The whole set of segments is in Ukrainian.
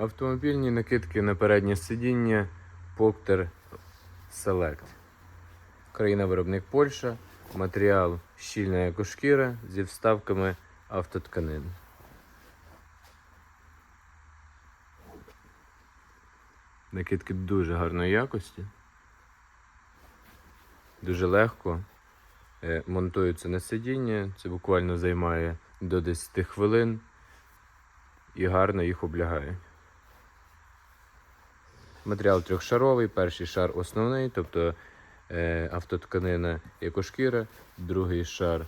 Автомобільні накидки на переднє сидіння Покter Select. Країна-виробник Польща. Матеріал щільна екошкіра зі вставками автотканин. Накидки дуже гарної якості. Дуже легко е, монтуються на сидіння. Це буквально займає до 10 хвилин і гарно їх облягають. Матеріал трьохшаровий, перший шар основний, тобто е, автотканина екошкіра, другий шар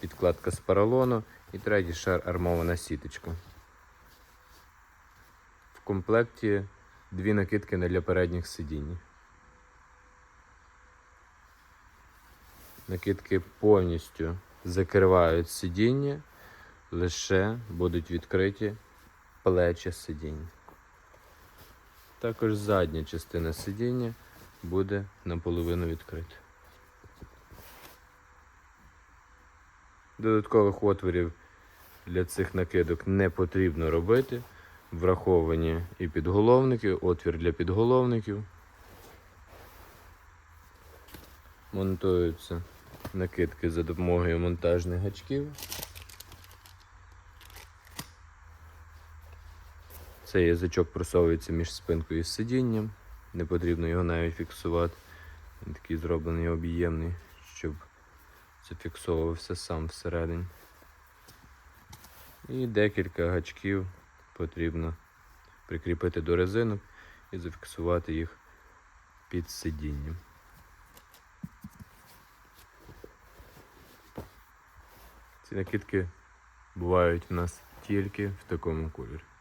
підкладка з поролону і третій шар армована сіточка. В комплекті дві накидки для передніх сидінь. Накидки повністю закривають сидіння, лише будуть відкриті плечі сидінь. Також задня частина сидіння буде наполовину відкрита. Додаткових отворів для цих накидок не потрібно робити. Враховані і підголовники, отвір для підголовників. Монтуються накидки за допомогою монтажних гачків. Цей язичок просовується між спинкою і сидінням. Не потрібно його навіть фіксувати. Він такий зроблений об'ємний, щоб зафіксовувався сам всередині. І декілька гачків потрібно прикріпити до резинок і зафіксувати їх під сидінням. Ці накидки бувають у нас тільки в такому кольорі.